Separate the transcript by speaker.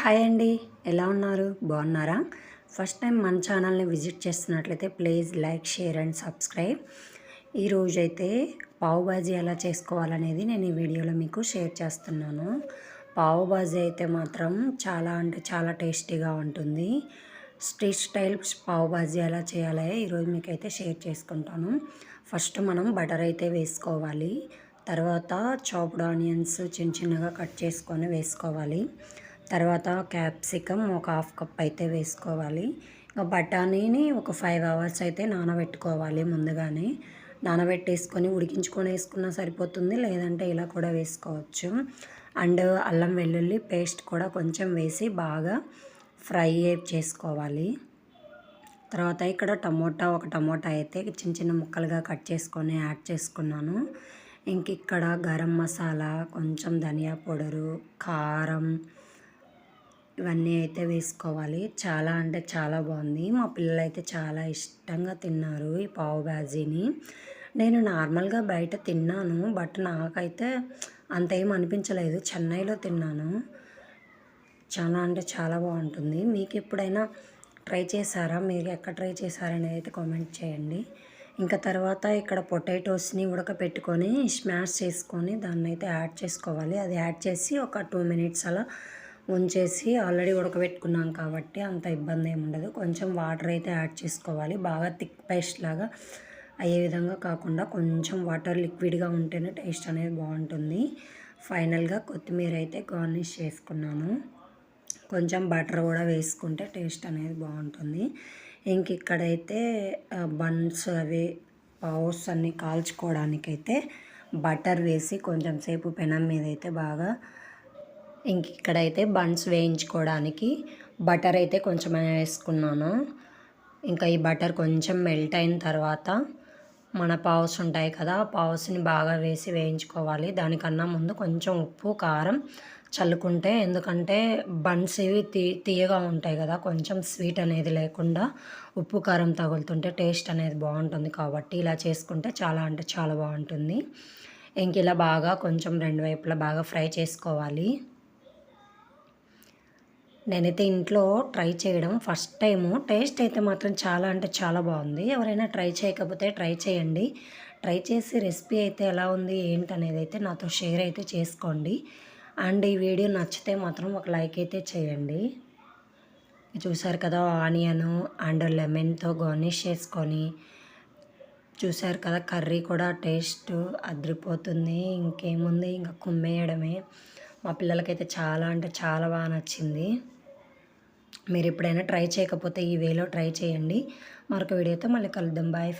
Speaker 1: Hi అండి. ఎలా ఉన్నారు? బాగున్నారా? ఫస్ట్ టైం మన ఛానల్ని విజిట్ చేస్తున్నట్లయితే please like share and subscribe. ఈరోజైతే పావు బాజీ ఎలా చేసుకోవాలనేది నేను ఈ వీడియోలో మీకు షేర్ చేస్తున్నాను. పావు బాజీ అయితే మాత్రం చాలా అంటే చాలా టేస్టీగా ఉంటుంది. స్ట్రీట్ స్టైల్ పావు బాజీ ఎలా చేయాలో ఈరోజు మీకు అయితే షేర్ చేసుకుంటాను. ఫస్ట్ మనం బటర్ అయితే వేసుకోవాలి. తర్వాత చాప్డ్ ఆనియన్స్ చిన్న చిన్నగా కట్ చేసుకొని వేసుకోవాలి. తర్వాత క్యాప్సికమ్ ఒక హాఫ్ కప్ అయితే వేసుకోవాలి. ఇంకా బఠానీని ఒక ఫైవ్ అవర్స్ అయితే నానబెట్టుకోవాలి ముందుగానే. నానబెట్టేసుకొని ఉడికించుకొని వేసుకున్నా సరిపోతుంది లేదంటే ఇలా కూడా వేసుకోవచ్చు. అండ్ అల్లం వెల్లుల్లి పేస్ట్ కూడా కొంచెం వేసి బాగా ఫ్రై చేసుకోవాలి. తర్వాత ఇక్కడ టమోటా ఒక టమోటా అయితే చిన్న చిన్న ముక్కలుగా కట్ చేసుకొని యాడ్ చేసుకున్నాను. ఇంక ఇక్కడ గరం మసాలా కొంచెం ధనియా పౌడరు కారం ఇవన్నీ అయితే వేసుకోవాలి. చాలా అంటే చాలా బాగుంది. మా పిల్లలు అయితే చాలా ఇష్టంగా తిన్నారు ఈ పావు బాజీని. నేను నార్మల్గా బయట తిన్నాను బట్ నాకైతే అంత ఏం అనిపించలేదు. చెన్నైలో తిన్నాను. చాలా అంటే చాలా బాగుంటుంది. మీకు ఎప్పుడైనా ట్రై చేశారా? మీరు ఎక్కడ ట్రై చేశారనేది అయితే కామెంట్ చేయండి. ఇంకా తర్వాత ఇక్కడ పొటాటోస్ని ఉడకపెట్టుకొని స్మాష్ చేసుకొని దాన్ని అయితే యాడ్ చేసుకోవాలి. అది యాడ్ చేసి ఒక టూ మినిట్స్ అలా ఉంచేసి ఆల్రెడీ ఉడకబెట్టుకున్నాం కాబట్టి అంత ఇబ్బంది ఏమి ఉండదు. కొంచెం వాటర్ అయితే యాడ్ చేసుకోవాలి. బాగా థిక్ పేస్ట్ లాగా అయ్యే విధంగా కాకుండా కొంచెం వాటర్ లిక్విడ్గా ఉంటేనే టేస్ట్ అనేది బాగుంటుంది. ఫైనల్గా కొత్తిమీర అయితే గార్నిష్ చేసుకున్నాను. కొంచెం బటర్ కూడా వేసుకుంటే టేస్ట్ అనేది బాగుంటుంది. ఇంక ఇక్కడైతే బన్స్ అవి పౌస్ అన్నీ కాల్చుకోవడానికైతే బటర్ వేసి కొంచెం సేపు పెనం మీద అయితే బాగా ఇంక ఇక్కడైతే బన్స్ వేయించుకోవడానికి బటర్ అయితే కొంచెం వేసుకున్నాను. ఇంకా ఈ బటర్ కొంచెం మెల్ట్ అయిన తర్వాత మన పావుస్ ఉంటాయి కదా పావుస్ని బాగా వేసి వేయించుకోవాలి. దానికన్నా ముందు కొంచెం ఉప్పు కారం చల్లుకుంటే ఎందుకంటే బన్స్ ఇవి తీ తీయగా ఉంటాయి కదా కొంచెం స్వీట్ అనేది లేకుండా ఉప్పు కారం తగులుతుంటే టేస్ట్ అనేది బాగుంటుంది కాబట్టి ఇలా చేసుకుంటే చాలా అంటే చాలా బాగుంటుంది. ఇంక ఇలా బాగా కొంచెం రెండు వైపులా బాగా ఫ్రై చేసుకోవాలి. నేనైతే ఇంట్లో ట్రై చేయడం ఫస్ట్ టైము. టేస్ట్ అయితే మాత్రం చాలా అంటే చాలా బాగుంది. ఎవరైనా ట్రై చేయకపోతే ట్రై చేయండి. ట్రై చేసి రెసిపీ అయితే ఎలా ఉంది ఏంటి అనేది అయితే నాతో షేర్ అయితే చేసుకోండి. అండ్ ఈ వీడియో నచ్చితే మాత్రం ఒక లైక్ అయితే చేయండి. చూసారు కదా ఆనియను అండ్ లెమన్తో గార్నిష్ చేసుకొని చూసారు కదా కర్రీ కూడా టేస్ట్ అదిరిపోతుంది ఇంకేముంది? ఇంకా కుమ్మేయడమే. మా పిల్లలకైతే చాలా అంటే చాలా బాగా నచ్చింది. మీరు ఎప్పుడైనా ట్రై చేయకపోతే ఈ వేలో ట్రై చేయండి. మరొక వీడియోతో మళ్ళీ కలుద్దాం. బాయ్